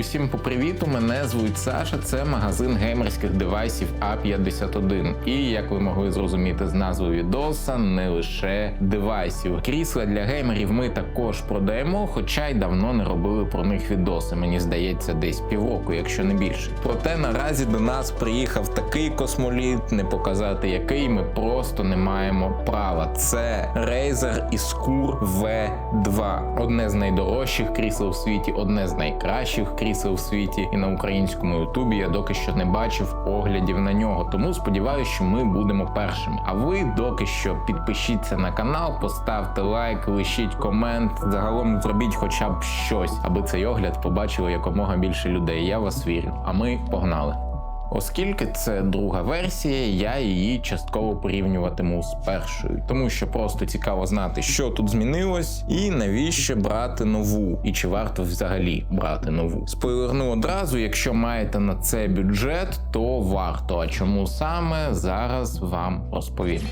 Усім по привіту. Мене звуть Саша. Це магазин геймерських девайсів А51. І як ви могли зрозуміти з назви відоса, не лише девайсів. Крісла для геймерів ми також продаємо, хоча й давно не робили про них відоси. Мені здається, десь півроку, якщо не більше. Проте наразі до нас приїхав такий космоліт, не показати який ми просто не маємо права. Це Razer Iskur V2. Одне з найдорожчих крісел у світі, одне з найкращих крісел у світі. І на українському ютубі я доки що не бачив оглядів на нього. Тому сподіваюся, що ми будемо першими. А ви доки що підпишіться на канал, поставте лайк, лишіть комент. Загалом зробіть хоча б щось, аби цей огляд побачило якомога більше людей. Я вас вірю. А ми погнали. Оскільки це друга версія, я її частково порівнюватиму з першою, тому що просто цікаво знати, що тут змінилось, і навіщо брати нову, і чи варто взагалі брати нову. Спойлерну одразу, якщо маєте на це бюджет, то варто. А чому саме зараз вам розповім.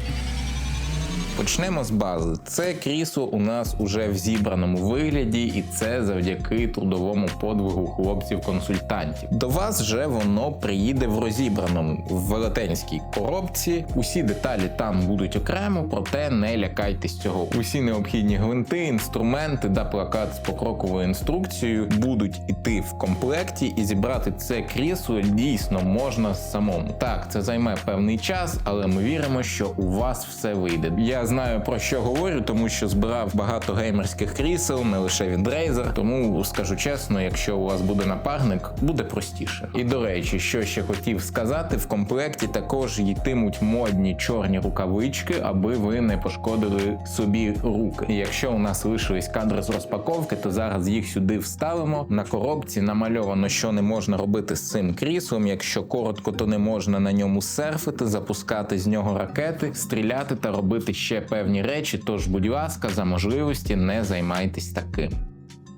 Почнемо з бази. Це крісло у нас уже в зібраному вигляді, і це завдяки трудовому подвигу хлопців-консультантів. До вас же воно приїде в розібраному в велетенській коробці. Усі деталі там будуть окремо, проте не лякайтесь цього. Усі необхідні гвинти, інструменти та плакат з покроковою інструкцією будуть іти в комплекті, і зібрати це крісло дійсно можна самому. Так, це займе певний час, але ми віримо, що у вас все вийде. Я знаю про що говорю, тому що збирав багато геймерських крісел, не лише від Razer, тому скажу чесно, якщо у вас буде напарник, буде простіше. І до речі, що ще хотів сказати, в комплекті також йтимуть модні чорні рукавички, аби ви не пошкодили собі руки. І якщо у нас лишились кадри з розпаковки, то зараз їх сюди вставимо. На коробці намальовано, що не можна робити з цим кріслом. Якщо коротко, то не можна на ньому серфити, запускати з нього ракети, стріляти та робити ще певні речі. Тож, будь ласка, за можливості не займайтесь таким.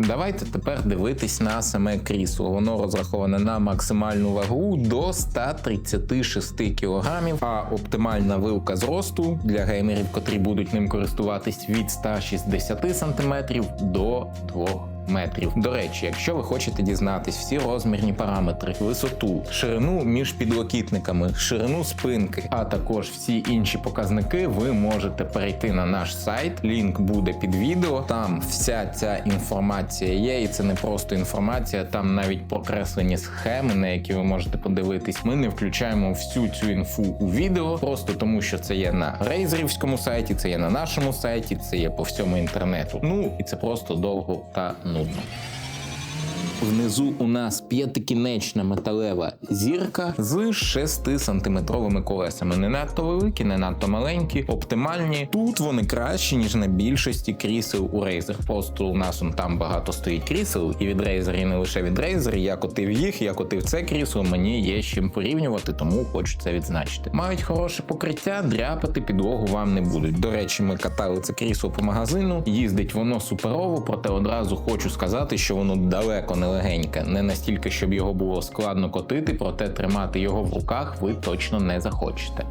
Давайте тепер дивитись на саме крісло. Воно розраховане на максимальну вагу до 136 кг, а оптимальна вилка зросту для геймерів, котрі будуть ним користуватись від 160 см до 2 метрів. До речі, якщо ви хочете дізнатись всі розмірні параметри, висоту, ширину між підлокітниками, ширину спинки, а також всі інші показники, ви можете перейти на наш сайт. Лінк буде під відео. Там вся ця інформація є, і це не просто інформація, там навіть прокреслені схеми, на які ви можете подивитись. Ми не включаємо всю цю інфу у відео, просто тому що це є на рейзерівському сайті, це є на нашому сайті, це є по всьому інтернету. Ну і це просто довго та нудно. Внизу у нас п'ятикінечна металева зірка з 6-сантиметровими колесами. Не надто великі, не надто маленькі, оптимальні. Тут вони кращі, ніж на більшості крісел у Razer. Просто у нас он там багато стоїть крісел, і від Razer, і не лише від Razer. Я котив їх, я котив це крісло. Мені є з чим порівнювати, тому хочу це відзначити. Мають хороше покриття, дряпати підлогу вам не будуть. До речі, ми катали це крісло по магазину. Їздить воно суперово, проте одразу хочу сказати, що воно далеко не легеньке, не настільки, щоб його було складно котити, проте тримати його в руках ви точно не захочете.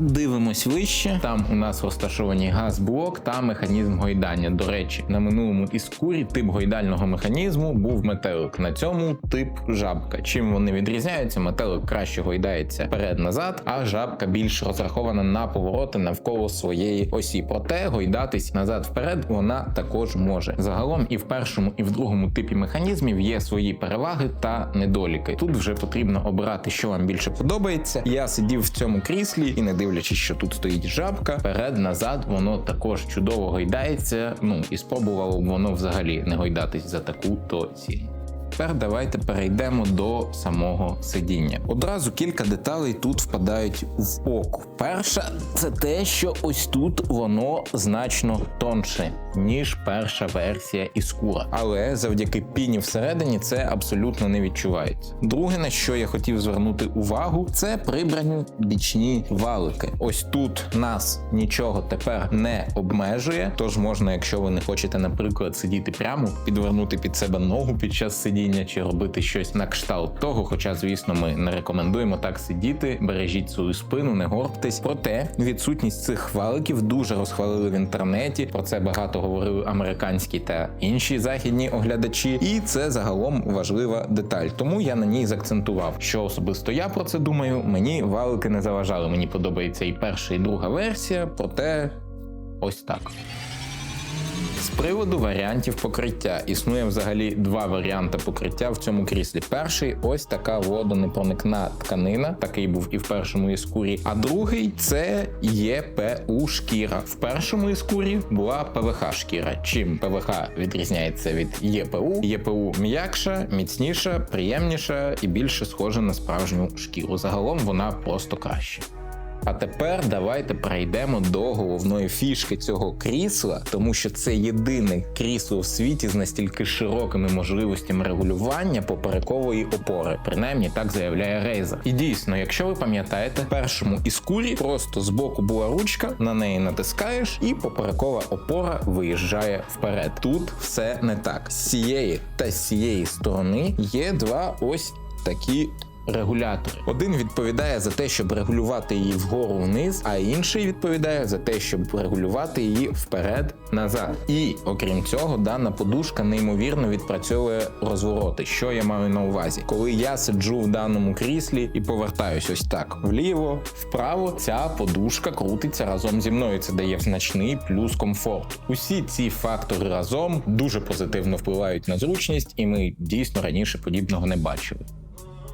Дивимось вище. Там у нас розташовані газблок та механізм гойдання. До речі, на минулому іскурі тип гойдального механізму був метелик. На цьому тип жабка. Чим вони відрізняються? Метелик краще гойдається вперед-назад, а жабка більш розрахована на повороти навколо своєї осі. Проте гойдатись назад-вперед вона також може. Загалом і в першому, і в другому типі механізмів є свої переваги та недоліки. Тут вже потрібно обирати, що вам більше подобається. Я сидів в цьому кріслі і не дивлячись, що тут стоїть жабка, перед-назад воно також чудово гойдається. Ну і спробувало б воно взагалі не гойдатись за таку то ціль. Тепер давайте перейдемо до самого сидіння. Одразу кілька деталей тут впадають в око. Перша це те, що ось тут воно значно тонше, ніж перша версія Іскура. Але завдяки піні всередині це абсолютно не відчувається. Друге, на що я хотів звернути увагу, це прибрані бічні валики. Ось тут нас нічого тепер не обмежує, тож можна, якщо ви не хочете, наприклад, сидіти прямо, підвернути під себе ногу під час сидіння сидіння чи робити щось на кшталт того. Хоча, звісно, ми не рекомендуємо так сидіти, бережіть свою спину, не горбтесь. Проте відсутність цих хваликів дуже розхвалили в інтернеті. Про це багато говорили американські та інші західні оглядачі, і це загалом важлива деталь. Тому я на ній заакцентував, що особисто я про це думаю. Мені валики не заважали. Мені подобається і перша, і друга версія, проте ось так. З приводу варіантів покриття існує взагалі два варіанти покриття в цьому кріслі. Перший ось така водонепроникна тканина, такий був і в першому іскурі. А другий це ЄПУ шкіра. В першому іскурі була ПВХ шкіра. Чим ПВХ відрізняється від ЄПУ? ЄПУ м'якша, міцніша, приємніша і більше схожа на справжню шкіру. Загалом вона просто краще. А тепер давайте перейдемо до головної фішки цього крісла, тому що це єдине крісло в світі з настільки широкими можливостями регулювання поперекової опори. Принаймні так заявляє Рейза. І дійсно, якщо ви пам'ятаєте, першому іскурі просто збоку була ручка, на неї натискаєш, і поперекова опора виїжджає вперед. Тут все не так. З цієї та з цієї сторони є два ось такі регулятори. Один відповідає за те, щоб регулювати її вгору вниз, а інший відповідає за те, щоб регулювати її вперед назад. І окрім цього, дана подушка неймовірно відпрацьовує розвороти. Що я маю на увазі? Коли я сиджу в даному кріслі і повертаюсь ось так вліво, вправо, ця подушка крутиться разом зі мною. Це дає значний плюс комфорту. Усі ці фактори разом дуже позитивно впливають на зручність, і ми дійсно раніше подібного не бачили.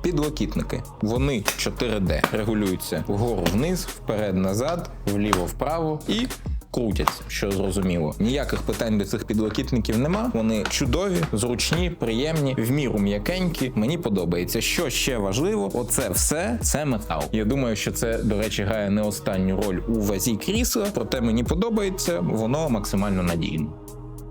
Підлокітники. Вони 4D регулюються вгору вниз, вперед назад, вліво вправо і. Крутяться, що зрозуміло. Ніяких питань до цих підлокітників нема. Вони чудові, зручні, приємні, в міру м'якенькі. Мені подобається. Що ще важливо, оце все це метал. Я думаю, що це, до речі, грає не останню роль у вазі крісла, проте мені подобається, воно максимально надійне.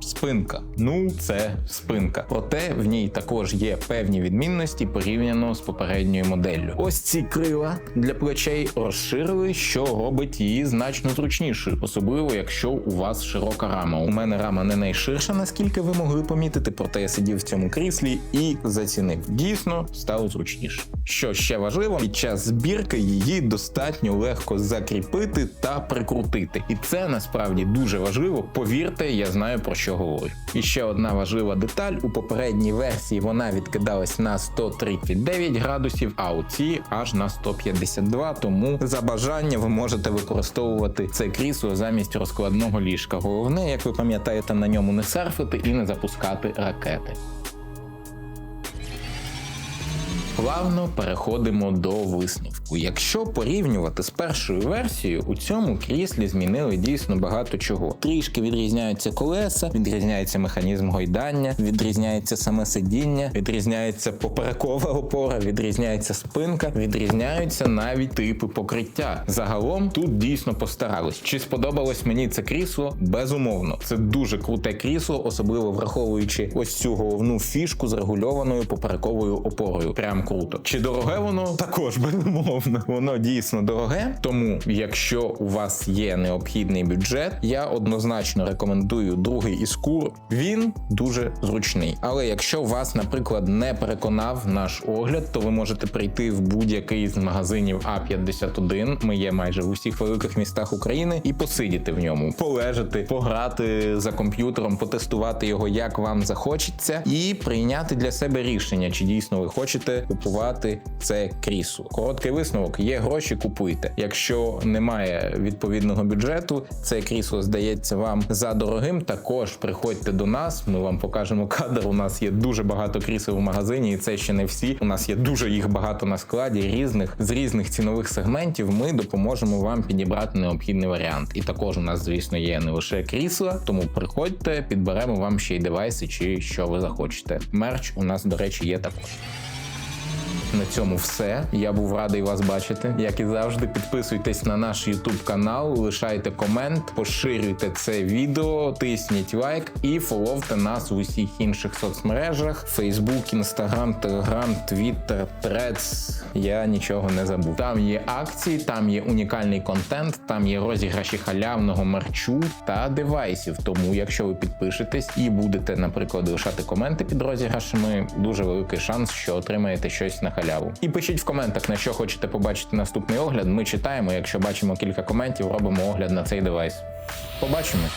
Спинка. Ну, це спинка. Проте в ній також є певні відмінності порівняно з попередньою моделлю. Ось ці крила для плечей розширили, що робить її значно зручнішою, особливо якщо у вас широка рама. У мене рама не найширша, наскільки ви могли помітити, проте я сидів в цьому кріслі і зацінив. Дійсно стало зручніше. Що ще важливо, під час збірки її достатньо легко закріпити та прикрутити. І це насправді дуже важливо. Повірте, я знаю про що говорю. І ще одна важлива деталь: у попередній версії вона відкидалась на 139 градусів, а у цій аж на 152. Тому за бажання ви можете використовувати це крісло замість розкладного ліжка. Головне, як ви пам'ятаєте, на ньому не серфити і не запускати ракети. Плавно переходимо до висновку. Якщо порівнювати з першою версією, у цьому кріслі змінили дійсно багато чого. Трішки відрізняються колеса, відрізняється механізм гойдання, відрізняється саме сидіння, відрізняється поперекова опора, відрізняється спинка, відрізняються навіть типи покриття. Загалом тут дійсно постарались. Чи сподобалось мені це крісло? Безумовно, це дуже круте крісло, особливо враховуючи ось цю головну фішку з регульованою поперековою опорою. Прям круто. Чи дороге воно? Також безумовно. Воно дійсно дороге. Тому, якщо у вас є необхідний бюджет, я однозначно рекомендую другий іскур. Він дуже зручний. Але якщо вас, наприклад, не переконав наш огляд, то ви можете прийти в будь-який з магазинів А51. Ми є майже в усіх великих містах України, і посидіти в ньому, полежати, пограти за комп'ютером, потестувати його, як вам захочеться, і прийняти для себе рішення, чи дійсно ви хочете купувати це крісло. Короткий висновок: є гроші, купуйте. Якщо немає відповідного бюджету, це крісло здається вам за дорогим. Також приходьте до нас. Ми вам покажемо кадр. У нас є дуже багато крісел в магазині, і це ще не всі. У нас є дуже їх багато на складі, різних з різних цінових сегментів. Ми допоможемо вам підібрати необхідний варіант. І також у нас, звісно, є не лише крісла, тому приходьте, підберемо вам ще й девайси, чи що ви захочете. Мерч у нас, до речі, є також. На цьому все. Я був радий вас бачити. Як і завжди, підписуйтесь на наш YouTube канал, лишайте комент, поширюйте це відео, тисніть лайк і фоловте нас в усіх інших соцмережах: Facebook, Instagram, Telegram, Twitter, Threads. Я нічого не забув. Там є акції, там є унікальний контент, там є розіграші халявного мерчу та девайсів. Тому, якщо ви підпишетесь і будете, наприклад, лишати коменти під розіграшами, дуже великий шанс, що отримаєте щось на халяву. І пишіть в коментах, на що хочете побачити наступний огляд. Ми читаємо. Якщо бачимо кілька коментів, робимо огляд на цей девайс. Побачимось!